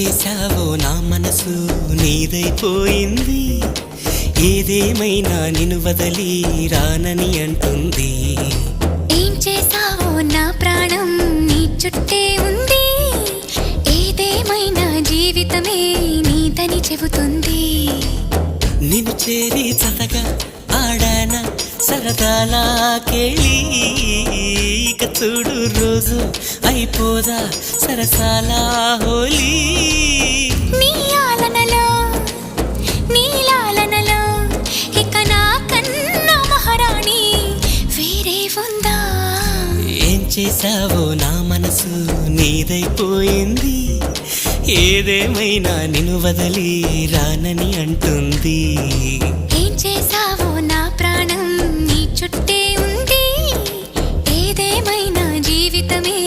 చేశావో నా మనసు నీదైపోయింది. ఏదేమైనా నిన్ను వదలి రానని అంటుంది. ఏం చేసావో నా ప్రాణం నీ చుట్టే ఉంది. ఏదేమైనా జీవితమే నీదని చెబుతుంది. నిన్ను చేరి చతగా ఆడాన సరదాలా కేళి. చూడు రోజు అయిపోదా సరసాలా హోలీ. నీ ఆలనలో నీ లాలనలో ఇక నా కన్నా మహారాణి వేరే ఉందా? ఏం చేశావో నా మనసు నీదైపోయింది. ఏదేమైనా నిన్ను వదలి రానని అంటుంది. ఏం చేసావో ఏమైనా జీవితమే